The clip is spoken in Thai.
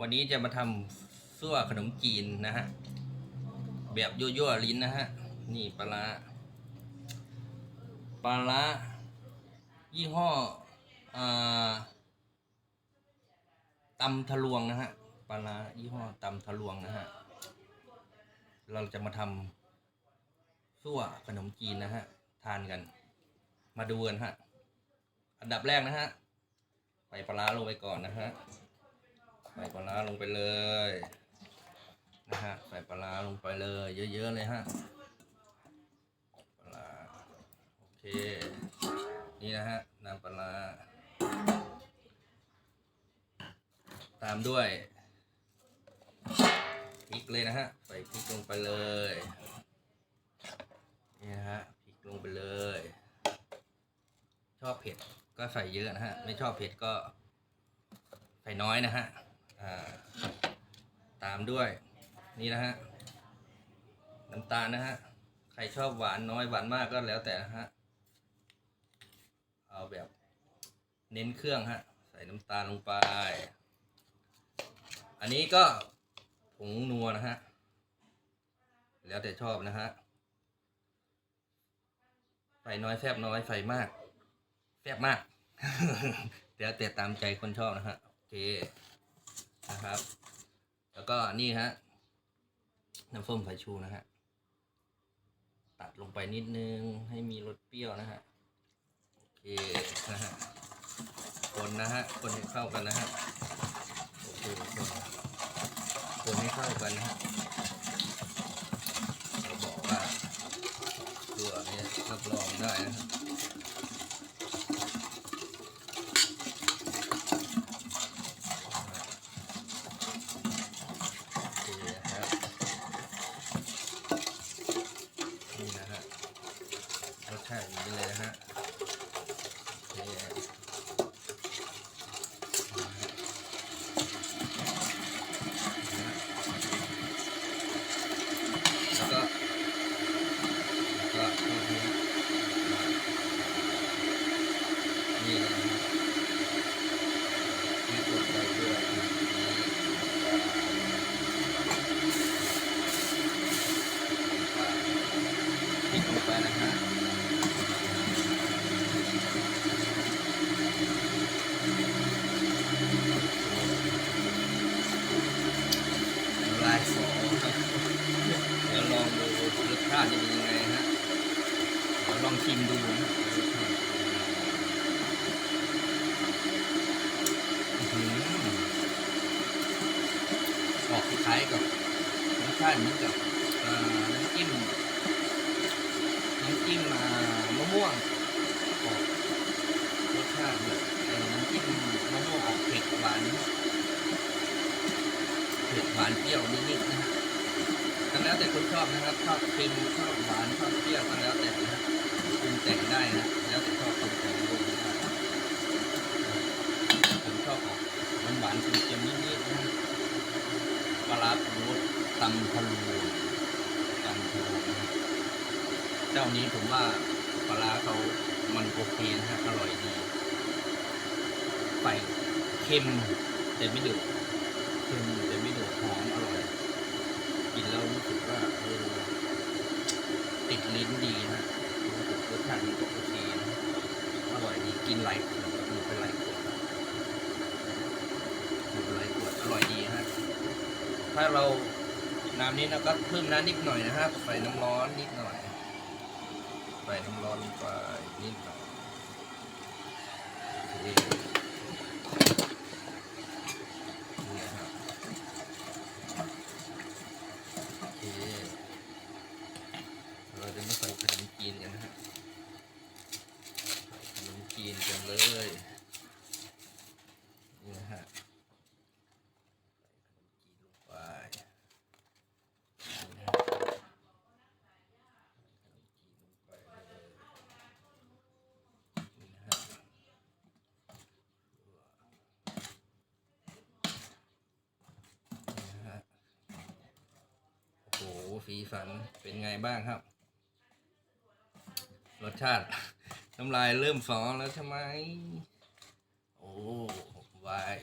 วันนี้จะมาทำซั่วขนมจีนนะฮะ แบบยั่วๆลิ้นนะฮะ นี่ปลาปลายี่ห้ออ่าตำทะลวงนะฮะปลายี่ห้อตำทะลวงนะฮะ เราจะมาทำซั่วขนมจีนนะฮะ ทานกัน มาดูกันฮะ อันดับแรกนะฮะ ใส่ปลาร้าลงไปก่อนนะฮะ ส่ปลาลงไปเลยนะฮะใส่ปลาลงไปเลยเยอะๆเลยฮะปลาโอเค นี่นะฮะน้ำปลา ตามด้วยพริกเลยนะฮะใส่พริกลงไปเลยนี่นะฮะพริกลงไปเลย ชอบเผ็ดก็ใส่เยอะนะฮะ ไม่ชอบเผ็ดก็ใส่น้อยนะฮะ ตามด้วยนี่นะฮะน้ำตาลนะฮะใครชอบหวานน้อยหวานมากก็แล้วแต่นะฮะเอาแบบเน้นเครื่องฮะใส่น้ำตาลลงไป อันนี้ก็ผงนัวนะฮะแล้วแต่ชอบนะฮะใส่น้อยแซบน้อยใส่มากแซบมากแล้วแต่ตามใจคนชอบนะฮะโอเค นะครับ แล้วก็นี่ฮะน้ำส้มสายชูนะฮะตัดลงไปนิดนึงให้มีรสเปรี้ยวนะฮะโอเคนะฮะคนนะฮะคนให้เข้ากันนะฮะโอเคคนคนให้เข้ากันนะฮะเราบอกว่าตัวนี้รับรองได้นะฮะโอเคนะครับนี่นะฮะรสชาติอย่างนี้เลยนะฮะโอเคแล้วก็แล้วก็นี่นะฮะนี่กดไปด้วยพริกลงไปนะฮะ ลายสองครับเดี๋ยวลองดูรสชาติจะเป็นยังไงฮะเดี๋ยวลองชิมดูนะรสชาติอื้อหือออกคล้ายๆกับรสชาติเหมือนกับน้ำจิ้มน้ำจิ้มมะม่วงออกรสชาติแบบเอ่อน้ำจิ้มมะม่วงออกเผ็ดหวานเผ็ดหวานเปรี้ยวนิดๆนะฮะแล้วแต่คนชอบนะครับชอบเค็มชอบหวานชอบเปรี้ยวก็แล้วแต่นะฮะปรุงแต่งได้นะแล้วแต่ชอบปรุงแต่งด้วยนะผมชอบออกหวานหวานๆเค็มๆนิดๆนะฮะปลาร้าปรุงรสตำทะลูตำทะลูนะฮะเจ้านี้ผมว่าปลาเขามันโอเคนะฮะอร่อยดีไปเค็มแต่ไม่ดุเค็มแต่ไม่โดดหอมอร่อย กินแล้วรู้สึกว่าเออติดลิ้นดีนะรู้สึกรสชาติมันโอเคนะอร่อยดีกินหลายขวดหมดไปหลายขวดหมดไปหลายขวดอร่อยดีฮะถ้าเรา น้ำนี้เราก็เพิ่มน้ำนิดหน่อยนะครับใส่น้ำร้อนนิดหน่อยใส่น้ำร้อนลงไปนิดหน่อยโอเคนี่ครับโอเคเราจะมาใส่ขนมจีนกันนะฮะขนมจีนกันเลย นี่นะฮะ ใส่ขนมจีนลงไปนี่นะฮะใส่ขนมจีนลงไปเลยนี่นะฮะนี่นะฮะ โอ้โหสี สันเป็นไงบ้างครับ รสชาติ น้ำลายเริ่มฟองแล้วใช่ไหมโอ้วาย